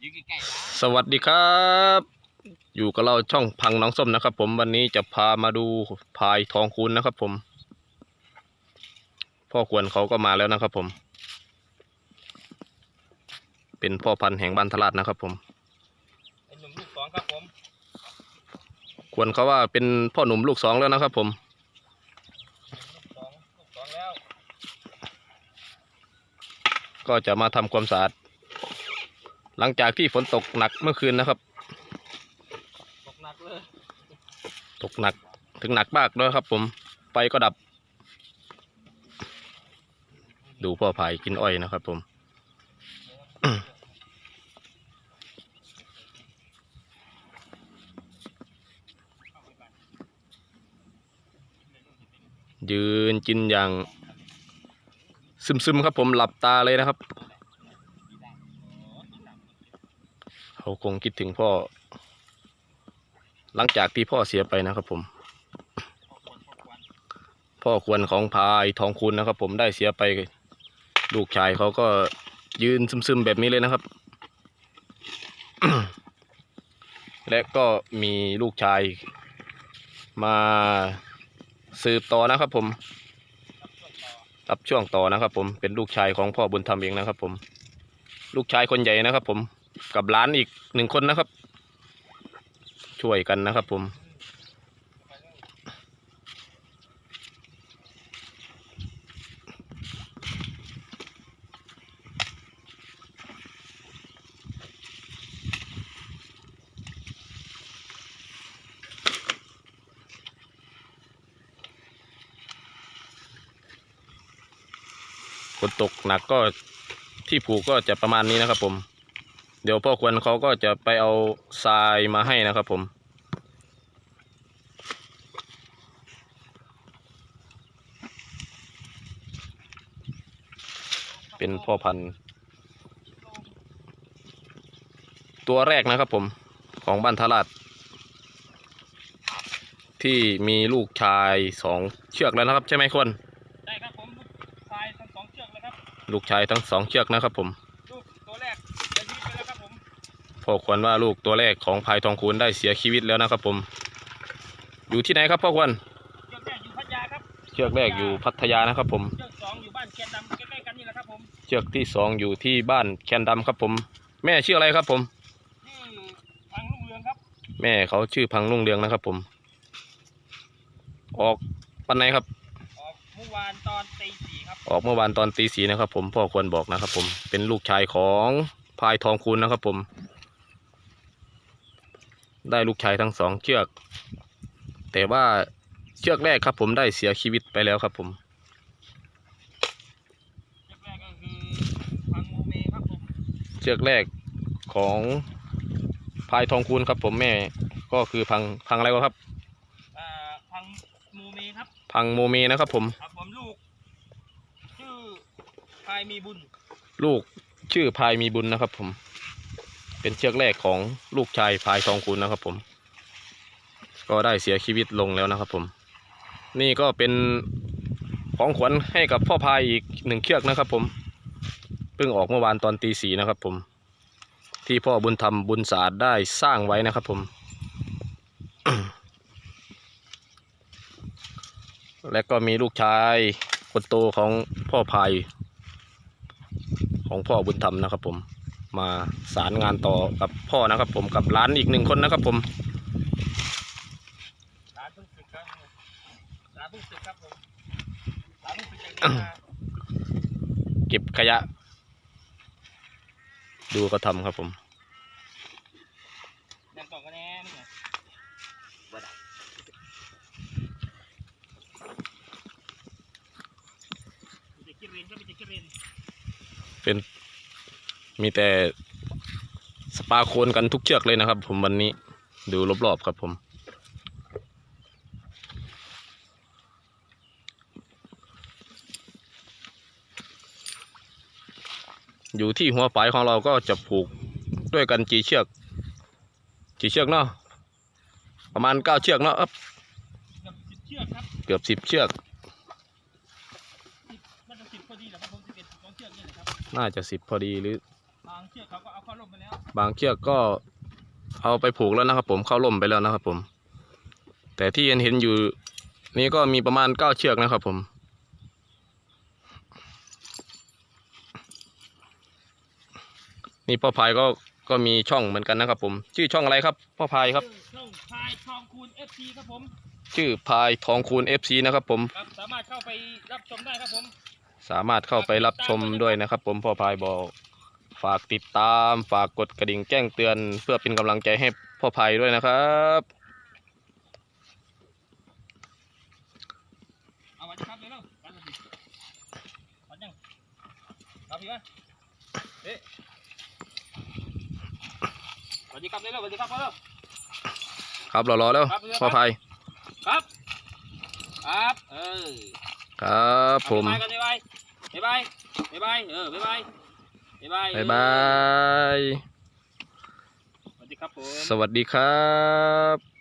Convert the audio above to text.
อยู่ใกล้ๆนะสวัสดีครับ อยู่กับเราช่องพังน้องส้มนะครับ ผมวันนี้จะพามาดูพายทองคูณนะครับ ผม พ่อควรเขาก็มาแล้วนะครับ ผม เป็นพ่อพันธุ์แห่งบ้านทลาดนะครับ ผมไอ้หนุ่มลูกสองครับผม ควรเขาว่าเป็นพ่อหนุ่มลูกสองแล้วนะครับ ผมลูกสองลูกสองแล้วก็จะมาทำความสะอาด หลังจากที่ฝนตกหนักเมื่อคืนนะครับ ตกหนักเลยตกหนักถึงหนักมากด้วยครับ ผมไฟก็ดับ ดูพ่อพายกินอ้อยนะครับ ผม ยืนกินอย่าง ซึมๆครับ ผมหลับตาเลยนะครับ เขาคงคิดถึงพ่อ หลังจากที่พ่อเสียไปนะครับผม พ่อควรของพายทองคุณนะครับ ผมได้เสียไป ลูกชายเขาก็ยืนซึมๆแบบนี้เลยนะครับ และก็มีลูกชาย มาสืบต่อนะครับ ผมรับช่วงต่อนะครับ ผมเป็นลูกชายของพ่อบุญธรรมเองนะครับ ผม ลูกชายคนใหญ่นะครับ ผม กับหลานอีกหนึ่งคนนะครับ ช่วยกันนะครับ ผมฝนตกหนักก็ที่ผูกก็จะประมาณนี้นะครับผม เดี๋ยวพ่อควรเขาก็จะไปเอาทรายมาให้นะครับผม เป็นพ่อพันธุ์ ตัวแรกนะครับผมของบ้านทาราด ที่มีลูกชายสองเชือกแล้วนะครับ ใช่ไหมคนได้ครับผม ลูกชายทั้งสองเชือกเลยครับ ลูกชายทั้งสองเชือกนะครับผม ลูกตัวแรกจะยืดไปแล้วครับผม พ่อควรว่าลูกตัวแรกของพายทองคูณได้เสียชีวิตแล้วนะครับผม อยู่ที่ไหนครับพ่อควรเชือกแรกอยู่พัทยาครับเชือกแรกอยู่พัทยานะครับผมเชือกสองอยู่บ้านเคียนดำใกล้ๆกันนี่แหละครับผมเชือกที่สองอยู่ที่บ้านแคนดำครับผม แม่ชื่ออะไรครับผมชื่อทางรุ่งเรืองครับ แม่เขาชื่อพังลุ่งเรืองนะครับผม ออกวันไหนครับออกเมื่อวานตอนตีสี่ครับออกเมื่อวานตอนตีสีนะครับผมพ่อควรบอกนะครับผมเป็นลูกชายของพายทองคูณนะครับผม ได้ลูกชายทั้งสองเชือก แต่ว่าเชือกแรกครับผมได้เสียชีวิตไปแล้วครับผมเชือกแรกก็คือพังโมเมครับผมเชือกแรกของพายทองคูณครับผมแม่ก็คือพังพังอะไรวะครับอ่าพังโมเมครับ พังโมเมนะครับผมครับผมลูกชื่อพายมีบุญ ลูกชื่อพายมีบุญนะครับผม เป็นเชือกแรกของลูกชายพายทองคูณนะครับผม ก็ได้เสียชีวิตลงแล้วนะครับผม นี่ก็เป็นของขวัญให้กับพ่อพายอีกหนึ่งเชือกนะครับผมเพิ่งออกเมื่อวานตอนตีสี่นะครับผม ที่พ่อบุญธรรมบุญศาสตร์ได้สร้างไว้นะครับผม และก็มีลูกชายคนโตของพ่อพายของพ่อบุญธรรมนะครับผม มาสารงานต่อกับพ่อนะครับ ผมกับร้านอีกหนึ่งคนนะครับ ผมร้านเพิ่งสึกครับร้านเพิ่งสึกครับผมร้านเพิ่งสึกจากนี้มาเก็บขยะ ดูเขาทำครับผมแน่นกล่องก็แน่นี่ไงบ่ได้มีแต่กิเรนก็มีแต่กินเรนเป็น มีแต่สปาโคนกันทุกเชือกเลยนะครับ ผมวันนี้ดูรอบๆครับผมอยู่ที่หัวฝายของเราก็จะผูกด้วยกันกี่เชือกกี่เชือกเนาะประมาณเก้าเชือกเนาะครับเกือบสิบเชือกครับเกือบสิบเชือกสิบมันจะสิบพอดีเหรอครับผมสิบเอ็ดสิบสองเชือกนี่แหละครับน่าจะสิบพอดีหรือ บางเชืชือกเขาก็เอาเข้าร่มไปแล้ว บางเชือกก็เอาไปผูกแล้วนะครับ ผมเข้าร่มไปแล้วนะครับ ผม แต่ที่เห็นเห็นอยู่ นี่ก็มีประมาณเก้าเชือกนะครับ ผมนี่พ่อพายก็ก็มีช่องเหมือนกันนะครับผม ชื่อช่องอะไรครับพ่อพายครับ ช่องพายทองคูณ FC ครับผม ชื่อพายทองคูณ FC นะครับ ผม ครับสามารถเข้าไปรับชมได้ครับผม สามารถเข้าไปรับชมด้วยนะครับ ผมพ่อพายบอก ฝากติดตามฝากกดกระดิ่งแจ้งเตือน เพื่อเป็นกำลังใจให้พ่อพายด้วยนะครับเอาไว้ครับเร็วๆกันมาสิปัดยังเอาพี่วะเอ๊ะสวัสดีครับเร็วๆสวัสดีครับพ่อเร็วครับรอรอแล้วครับพ่อพายครับ ครับเออครับผมบ๊ายบายกันบ๊ายบายบ๊ายบายบ๊ายบายเออบ๊ายบาย บ๊ายบายบ๊ายบาย สวัสดีครับผม สวัสดีครับ